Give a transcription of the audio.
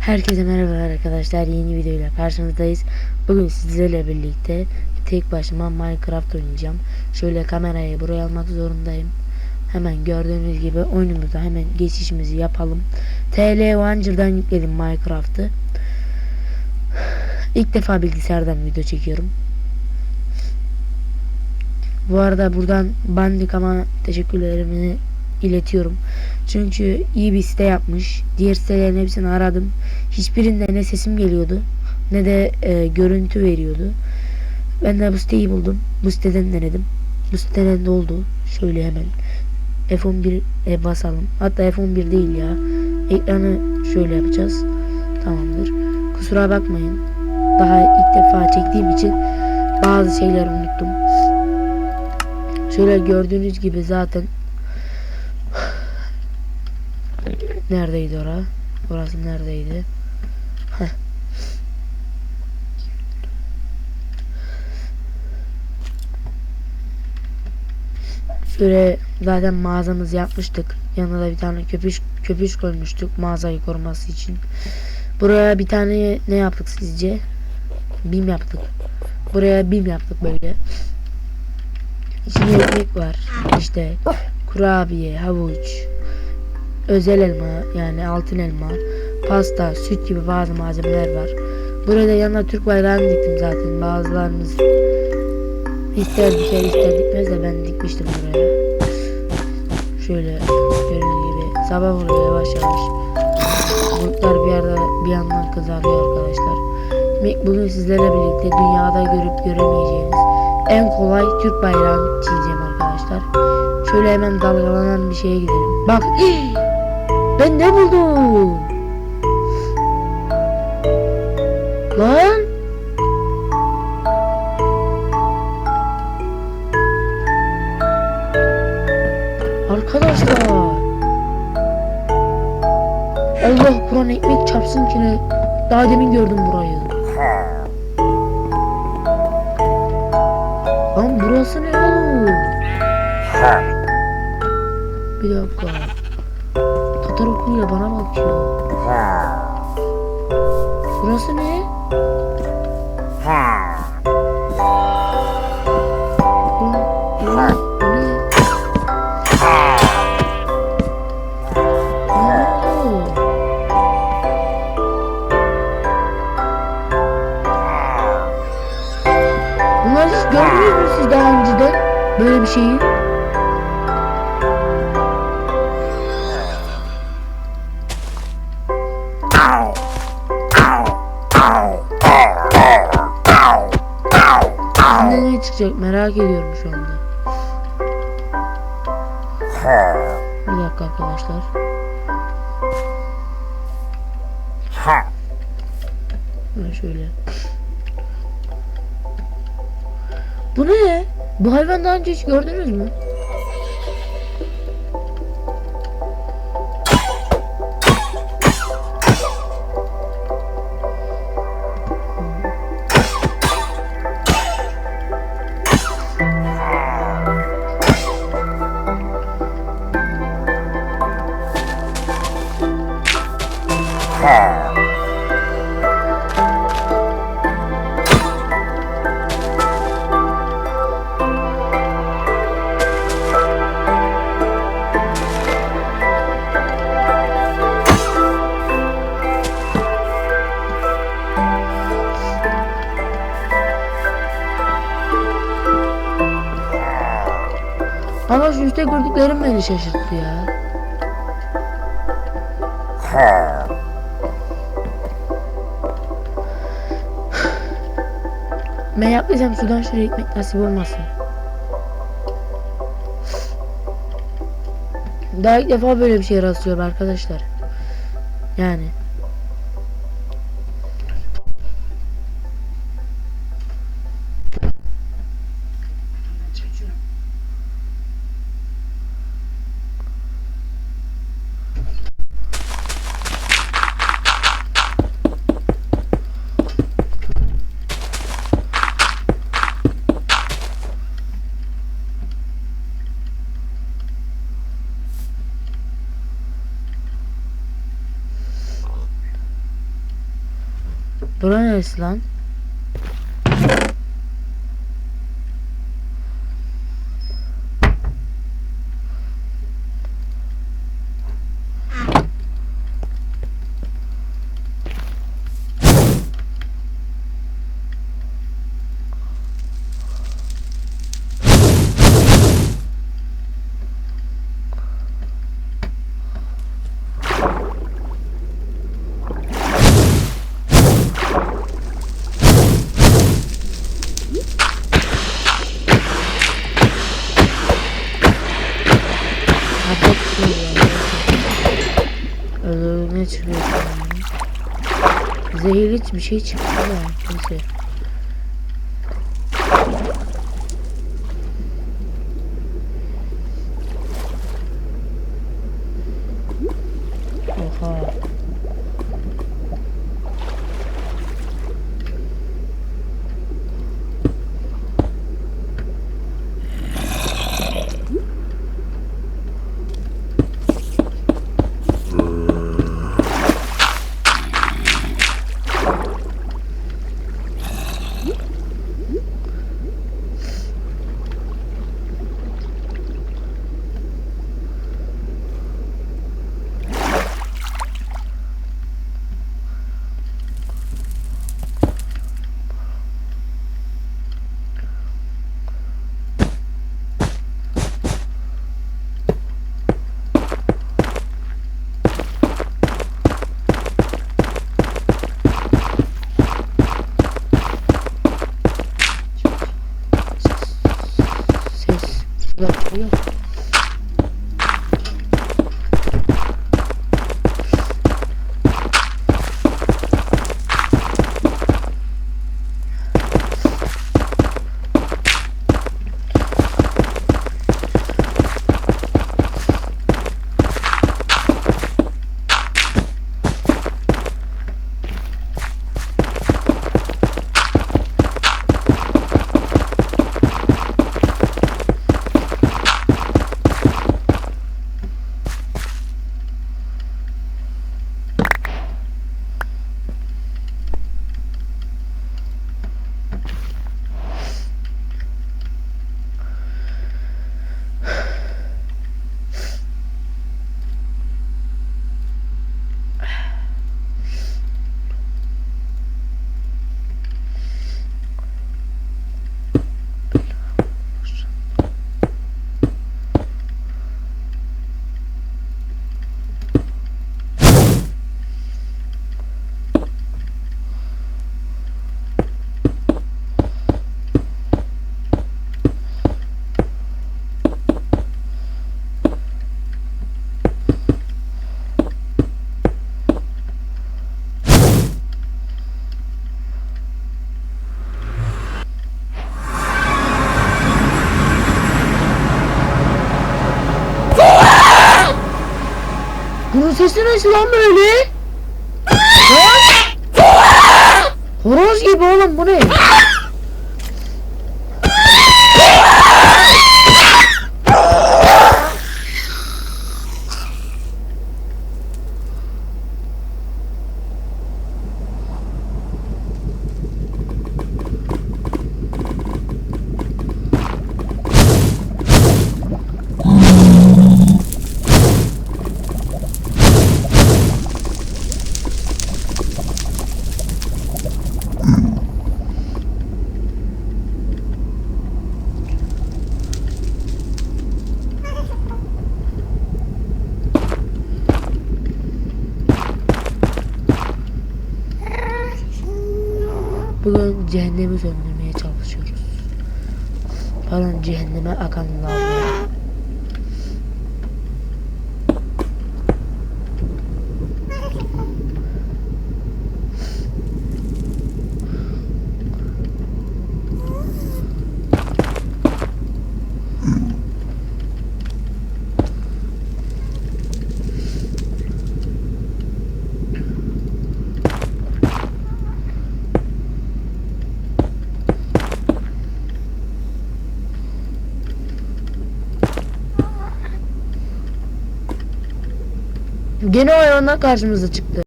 Herkese merhaba arkadaşlar yeni videoyla karşınızdayız. Bugün sizlerle birlikte tek başıma Minecraft oynayacağım. Şöyle kamerayı buraya almak zorundayım. Hemen gördüğünüz gibi oyunumuza hemen geçişimizi yapalım. TL Wanger'dan yükledim Minecraft'ı. İlk defa bilgisayardan video çekiyorum. Bu arada buradan Bandicam'a teşekkürlerimi iletiyorum. Çünkü iyi bir site yapmış. Diğer sitelerin hepsini aradım. Hiçbirinde ne sesim geliyordu ne de e, görüntü veriyordu. Ben de bu siteyi buldum. Bu siteden denedim. Bu siteden de oldu. Şöyle hemen F11'e basalım. Hatta F11 değil ya. Ekranı şöyle yapacağız. Tamamdır. Kusura bakmayın. Daha ilk defa çektiğim için bazı şeyler unuttum. Şöyle gördüğünüz gibi zaten Neredeydi ora? Orası neredeydi? Heh. Şöyle zaten mağazamızı yapmıştık. Yanına da bir tane köpüş köpüş koymuştuk mağazayı koruması için. Buraya bir tane ne yaptık sizce? Bim yaptık. Buraya bim yaptık böyle. İçinde ekmek var. İşte kurabiye, havuç, özel elma yani altın elma, pasta, süt gibi bazı malzemeler var. Burada yanına Türk bayrağını diktim zaten. Bazılarımız ister diker ister dikmez de ben dikmiştim buraya. Şöyle gördüğünüz gibi sabah oluyor yavaş yavaş. Bulutlar bir yerde bir yandan kızarıyor arkadaşlar. Bugün sizlerle birlikte dünyada görüp göremeyeceğiniz en kolay Türk bayrağını çizeceğim arkadaşlar. Şöyle hemen dalgalanan bir şeye gidelim. Bak ben ne buldum? Lan? Arkadaşlar. Allah Kur'an ekmek çarpsın ki ne? Daha demin gördüm burayı. Lan burası ne oğlum? Bir dakika. Tatar okuyla bana bakıyor. Burası ne? Bu, bu, bu ne? Bunları hiç görmüyor musunuz daha önceden? Böyle bir şeyi. Ne çıkacak merak ediyorum şu anda. Bir dakika arkadaşlar. Ben şöyle. Bu ne? Bu hayvan daha önce hiç gördünüz mü? Ama şu üstte gördüklerim beni şaşırttı ya. Ben yapmayacağım sudan şuraya ekmek nasip olmasın. Daha ilk defa böyle bir şey rastlıyorum arkadaşlar. Yani. Bura neresi lan? Çıkıyor? Zehirli bir şey çıktı da neyse. 不用不用。Bunun sesi nasıl lan böyle? Horoz gibi oğlum bu ne? Bugün cehennemi söndürmeye çalışıyoruz. Pardon cehenneme akan lavları. Gene o hayvanlar karşımıza çıktı.